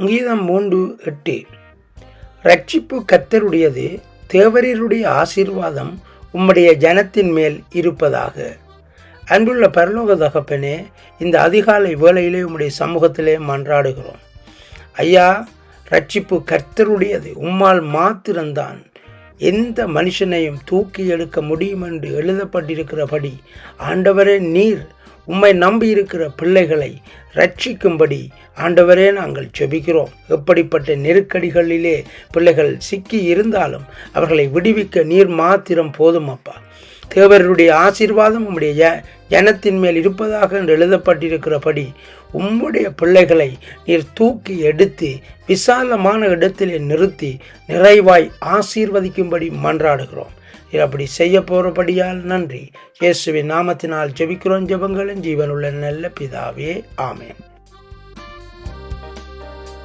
சங்கீதம் மூன்று எட்டு. ரட்சிப்பு கத்தருடையது தேவரீருடைய ஆசீர்வாதம் உம்முடைய ஜனத்தின் மேல் இருப்பதாக. அன்புள்ள பரலோக தகப்பனே இந்த அதிகாலை வேளையிலே உம்முடைய சமூகத்திலே மன்றாடுகிறோம். ஐயா ரட்சிப்பு கர்த்தருடையது உம்மால் மாத்திரம்தான் எந்த மனுஷனையும் தூக்கி எடுக்க முடியும் என்று எழுதப்பட்டிருக்கிறபடி ஆண்டவரே நீர் உம்மை நம்பியிருக்கிற பிள்ளைகளை ரட்சிக்கும்படி ஆண்டவரே நாங்கள் செபிக்கிறோம் எப்படிப்பட்ட நெருக்கடிகளிலே பிள்ளைகள் சிக்கி இருந்தாலும் அவர்களை விடுவிக்க நீர் மாத்திரம் போதும் அப்பா. தேவருடைய ஆசீர்வாதம் உம்முடைய ஜனத்தின் மேல் இருப்பதாக என்று எழுதப்பட்டிருக்கிறபடி உம்முடைய பிள்ளைகளை நீர் தூக்கி எடுத்து விசாலமான இடத்திலே நிறுத்தி நிறைவாய் ஆசீர்வதிக்கும்படி மன்றாடுகிறோம். நீர் அப்படி செய்ய போகிறபடியால் நன்றி. இயேசுவின் நாமத்தினால் ஜெபிக்கிறோம் ஜெபங்களும் ஜீவனுள்ள நல்ல பிதாவே ஆமேன்.